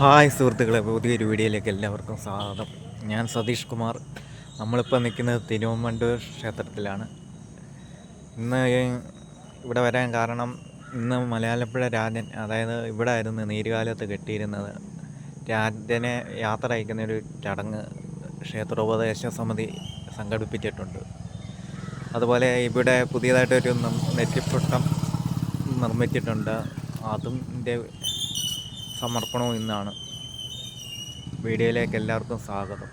Hi സുഹൃത്തുക്കളെ പുതിയൊരു വീഡിയോയിലേക്ക് എല്ലാവർക്കും സ്വാഗതം. ഞാൻ സതീഷ് കുമാർ. നമ്മളിപ്പോൾ നിൽക്കുന്നത് തിരുവമ്പണ്ടൂർ ക്ഷേത്രത്തിലാണ്. ഇന്ന് ഇവിടെ വരാൻ കാരണം ഇന്ന് മലയാളപ്പുഴ രാജൻ അതായത് ഇവിടെ ആയിരുന്നു നീരുകാലത്ത് കെട്ടിയിരുന്നത്. രാജനെ യാത്ര അയക്കുന്ന ഒരു ചടങ്ങ് ക്ഷേത്രോപദേശ സമിതി സംഘടിപ്പിച്ചിട്ടുണ്ട്. അതുപോലെ ഇവിടെ പുതിയതായിട്ടൊരു നെറ്റിപ്പട്ടം നിർമ്മിച്ചിട്ടുണ്ട്. അതിന്റെ സമർപ്പണവും ഇന്നാണ്. വീഡിയോയിലേക്ക് എല്ലാവർക്കും സ്വാഗതം.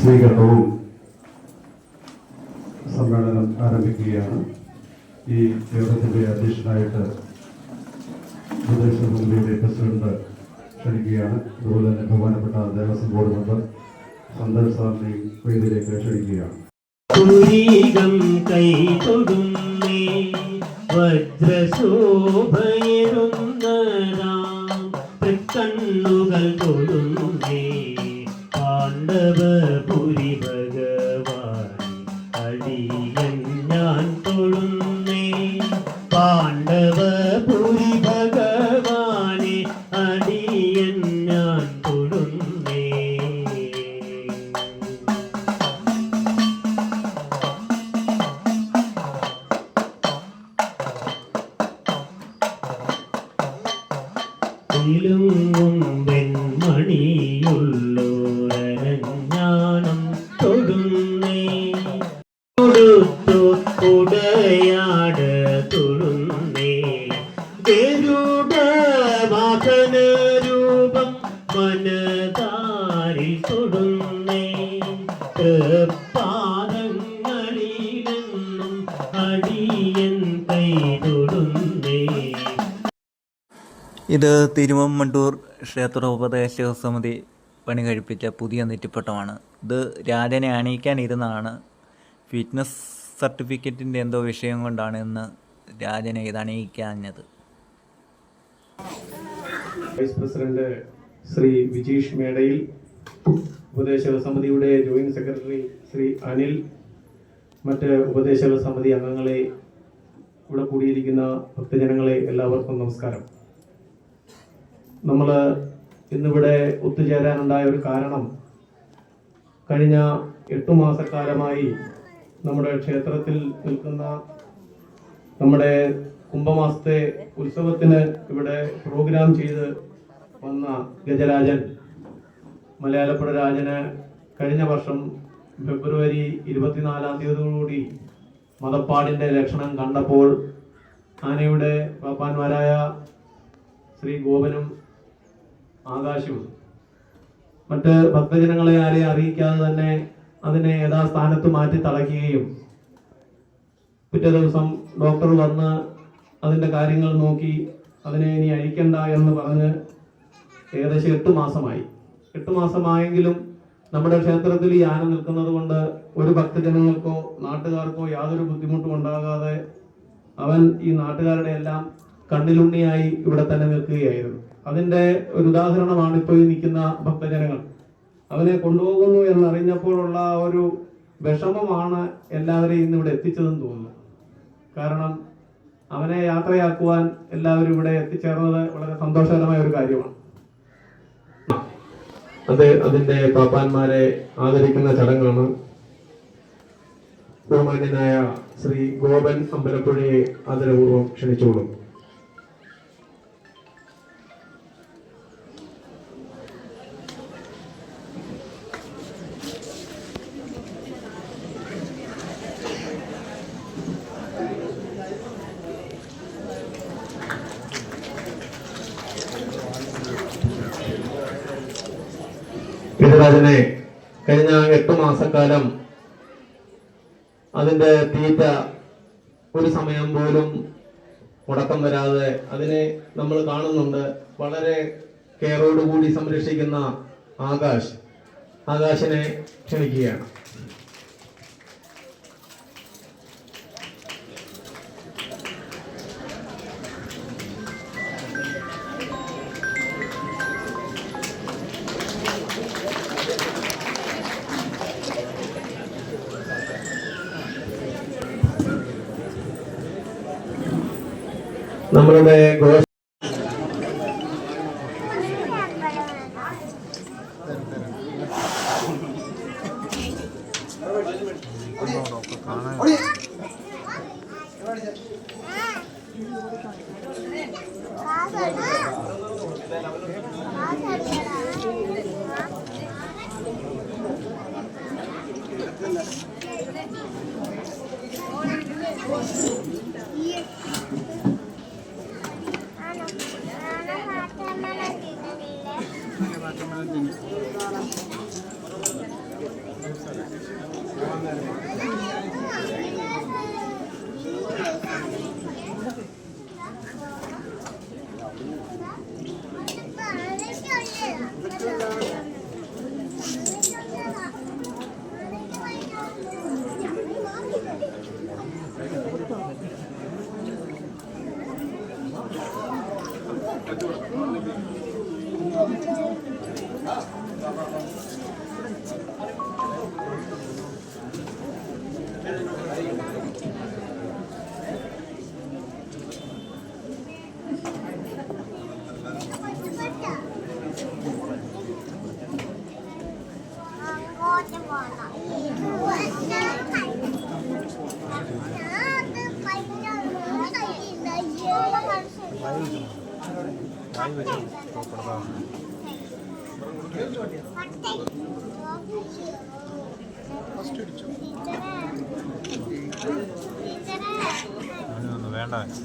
സ്വീകരണവും സമ്മേളനം ആരംഭിക്കുകയാണ് ഈ യോഗത്തിന്റെ അധ്യക്ഷനായിട്ട് ഉപദേശ സമിതിയുടെ പ്രസിഡന്റ് ക്ഷണിക്കുകയാണ്. അതുപോലെ തന്നെ ബഹുമാനപ്പെട്ട ദേവസ്വം ബോർഡ് മെമ്പർ സന്തോഷ് സാറിനെയും വേദിയിലേക്ക് ക്ഷണിക്കുകയാണ്. തൊടുന്നേ ഭഗവാൻ അടിയൻ ഞാൻ തൊഴുന്നേ പാണ്ഡവപുരി ഭഗവാനെ ജ്ഞാനരൂപം മനതാരിൽ തൊടുന്നേ. പാദങ്ങളിലെന്നും അടിയൻ കൈതൊടുന്നേ. ഇത് തിരുവമ്മണ്ടൂർ ക്ഷേത്ര ഉപദേശക സമിതി പണി കഴിപ്പിച്ച പുതിയ നെറ്റിപ്പട്ടമാണ്. ഇത് രാജനെ അണിയിക്കാനിരുന്നതാണ് ഫിറ്റ്നസ് സർട്ടിഫിക്കറ്റിന്റെ എന്തോ വിഷയം കൊണ്ടാണ് ഇന്ന് രാജനെ ഇത് അണിയിക്കാഞ്ഞത്. വൈസ് പ്രസിഡന്റ് ശ്രീ വിജീഷ് മേടയിൽ ഉപദേശക സമിതിയുടെ ജോയിന്റ് സെക്രട്ടറി ശ്രീ അനിൽ മറ്റ് ഉപദേശക സമിതി അംഗങ്ങളെ ഇവിടെ കൂടിയിരിക്കുന്ന ഭക്തജനങ്ങളെ എല്ലാവർക്കും നമസ്കാരം. നമ്മൾ ഇന്നിവിടെ ഒത്തുചേരാനുണ്ടായ ഒരു കാരണം കഴിഞ്ഞ എട്ടു മാസക്കാലമായി നമ്മുടെ ക്ഷേത്രത്തിൽ നിൽക്കുന്ന നമ്മുടെ കുംഭമാസത്തെ ഉത്സവത്തിന് ഇവിടെ പ്രോഗ്രാം ചെയ്ത് വന്ന ഗജരാജൻ മലയാളപ്പുഴ രാജന് കഴിഞ്ഞ വർഷം ഫെബ്രുവരി ഇരുപത്തിനാലാം തീയതിയോടുകൂടി മതപ്പാടിന്റെ ലക്ഷണം കണ്ടപ്പോൾ ആനയുടെ പാപ്പാന്മാരായ ശ്രീ ഗോപനും ആകാശും മറ്റ് ഭക്തജനങ്ങളെ ആരെയും അറിയിക്കാതെ തന്നെ അതിനെ യഥാസ്ഥാനത്ത് മാറ്റി തളയ്ക്കുകയും പിറ്റേ ദിവസം ഡോക്ടർ വന്ന് അതിന്റെ കാര്യങ്ങൾ നോക്കി അതിനെ ഇനി അഴിക്കണ്ട എന്ന് പറഞ്ഞ് ഏകദേശം എട്ട് മാസമായി. എട്ട് മാസമായെങ്കിലും നമ്മുടെ ക്ഷേത്രത്തിൽ ഈ ആന നിൽക്കുന്നത് കൊണ്ട് ഒരു ഭക്തജനങ്ങൾക്കോ നാട്ടുകാർക്കോ യാതൊരു ബുദ്ധിമുട്ടും ഉണ്ടാകാതെ അവൻ ഈ നാട്ടുകാരുടെ എല്ലാം കണ്ണിലുണ്ണിയായി ഇവിടെ തന്നെ നിൽക്കുകയായിരുന്നു. അതിന്റെ ഒരു ഉദാഹരണമാണ് ഇപ്പോൾ ഈ നിൽക്കുന്ന ഭക്തജനങ്ങൾ. അവനെ കൊണ്ടുപോകുന്നു എന്നറിഞ്ഞപ്പോഴുള്ള ഒരു വിഷമമാണ് എല്ലാവരെയും ഇന്ന് ഇവിടെ എത്തിച്ചതെന്ന് തോന്നുന്നു. കാരണം അവനെ യാത്രയാക്കുവാൻ എല്ലാവരും ഇവിടെ എത്തിച്ചേർന്നത് വളരെ സന്തോഷകരമായ ഒരു കാര്യമാണ്. അത് അതിന്റെ പാപ്പാന്മാരെ ആദരിക്കുന്ന ചടങ്ങാണ്. ബഹുമാന്യനായ ശ്രീ ഗോപൻ അമ്പലപ്പുഴയെ ആദരപൂർവം ക്ഷണിച്ചോളും ഗജരാജനെ കഴിഞ്ഞ എട്ട് മാസക്കാലം അതിന്റെ തീറ്റ ഒരു സമയം പോലും മുടക്കം വരാതെ അതിനെ നമ്മൾ കാണുന്നുണ്ട്. വളരെ കെയറോടുകൂടി സംരക്ഷിക്കുന്ന ആകാശ്. ആകാശിനെ ക്ഷണിക്കുകയാണ്. നമ്മളുടെ ഘോഷ വേണ്ട.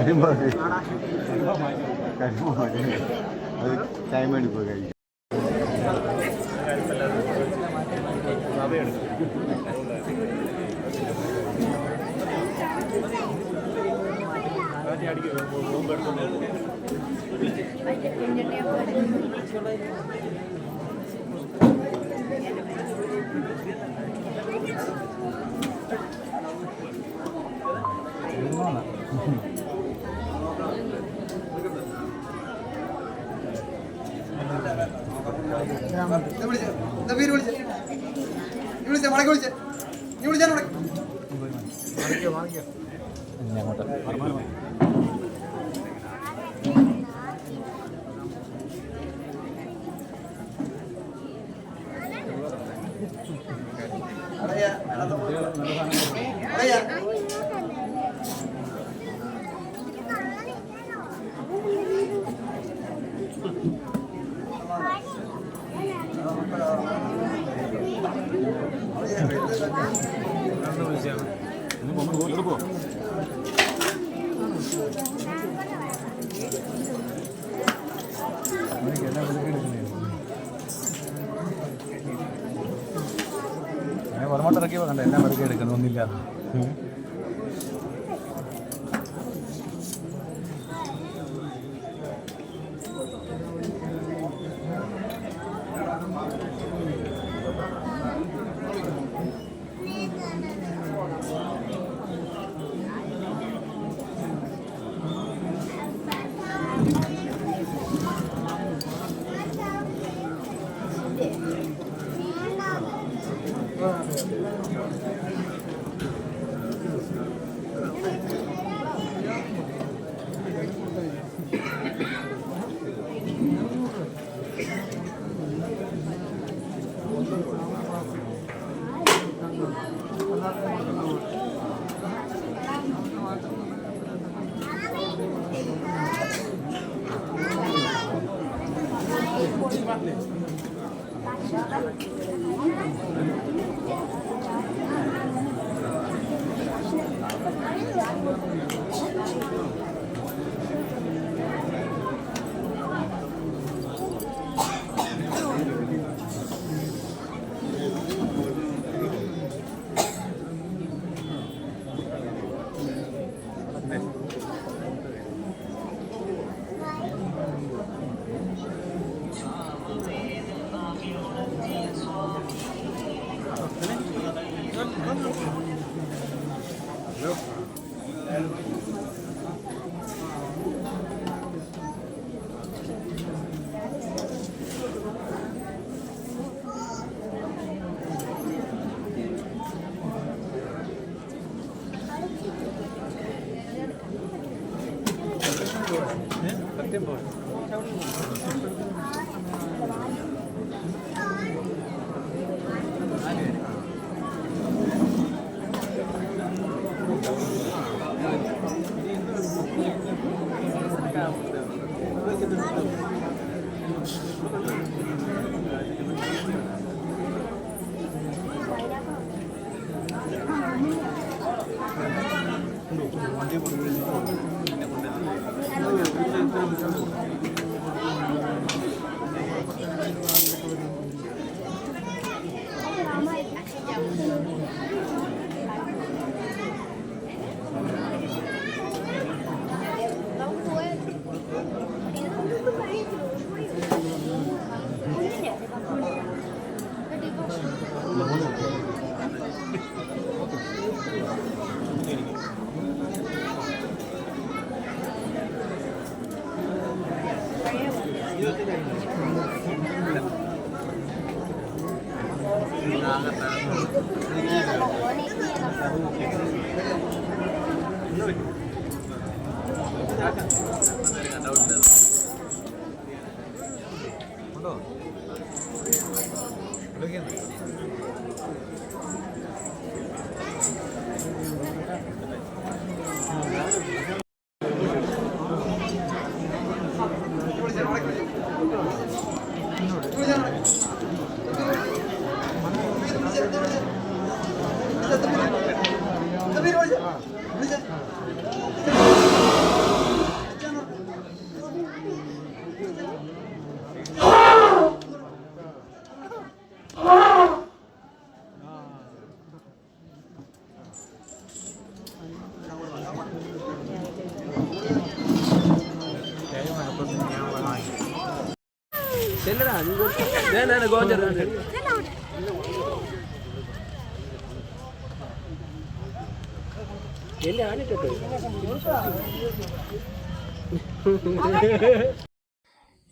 സ്റ്റിക്കറുണ്ട് അത് ടൈം എടുക്കുക കഴിക്കും Michael, പുറമോട്ടിറക്കിയപ്പോൾ കണ്ട എല്ലാം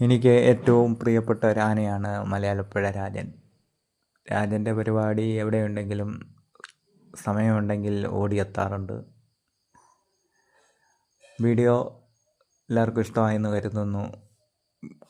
എനിക്ക് ഏറ്റവും പ്രിയപ്പെട്ട ഒരു ആനയാണ് മലയാളപ്പുഴ രാജൻ. രാജന്റെ പരിപാടി എവിടെയുണ്ടെങ്കിലും സമയമുണ്ടെങ്കിൽ ഓടിയെത്താറുണ്ട്. വീഡിയോ എല്ലാവർക്കും ഇഷ്ടമായെന്ന് കരുതുന്നു.